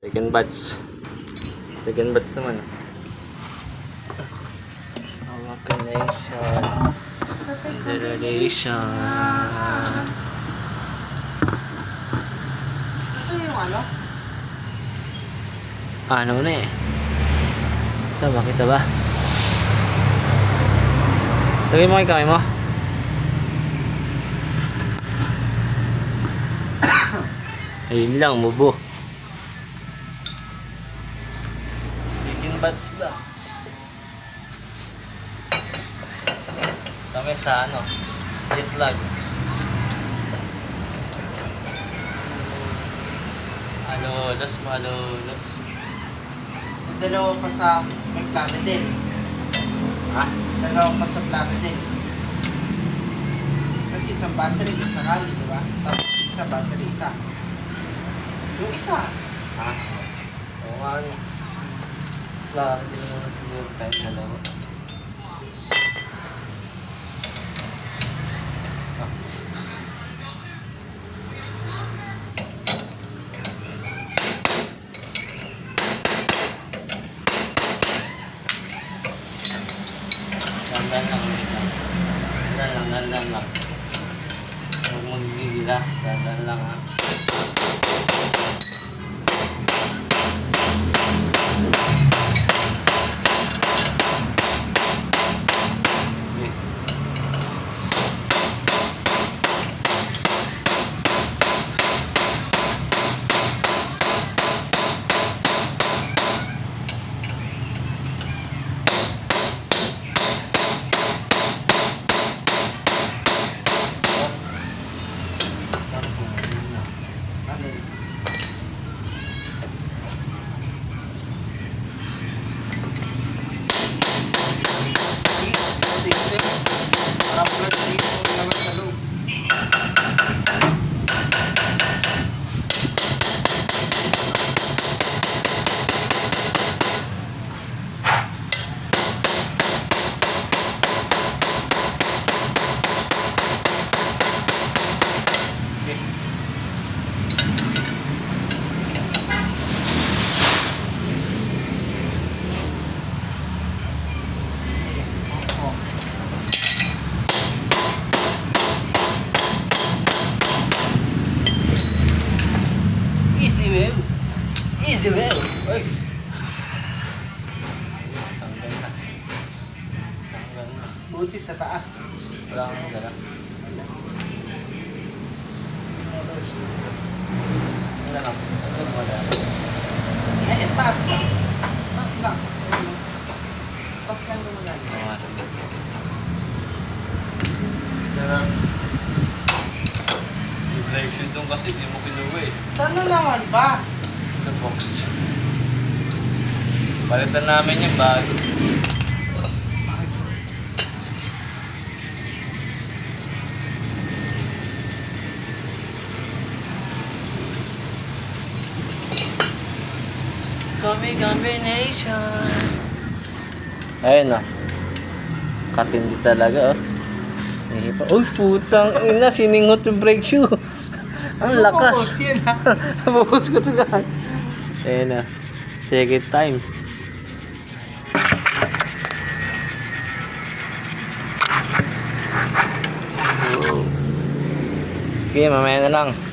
Second batch. Second batch naman. Sama connection. Generation. Kasi yung ano? Ano na eh. Sama kita ba? Lagay mo kay mo. Ayun lang, mubo. Batch ba? Kami sa ano, jet lag. Alolos, malolos. Dalawa pa sa may plano din. Ha? Dalawa pa sa plano din. Kasi isang battery, isang kali, di ba? Tapos isa battery, isa. Yung isa. Ha? Oo nga ano. Hindi naman na siguro tayo dalawa. Ah. Dandan lang, wait lang. Dandan lang. Huwag magigila, dandan lang ha. Okay. Ano yun? Parang blood dito naman sa loob. Easy wave. Easy wave. Uy. Tanggal na. Tanggal na. Buti sa taas. Wala kang dala. Wala. Ano mo dala? Eh, taas lang. Taas lang. Taas lang yan. Oo nga. Pero, yung direction doon kasi di mo kinuha eh. Sana naman ba? Sa box. Palitan namin yung bago. Kami combination. Ayun na. Katindi talaga oh. Uy, putang ina, siningot yung brake shoe. Ang lakas. Yun ha. Nabuhos ko ito gan. Ayun na. Second time. Okay, mamaya na lang.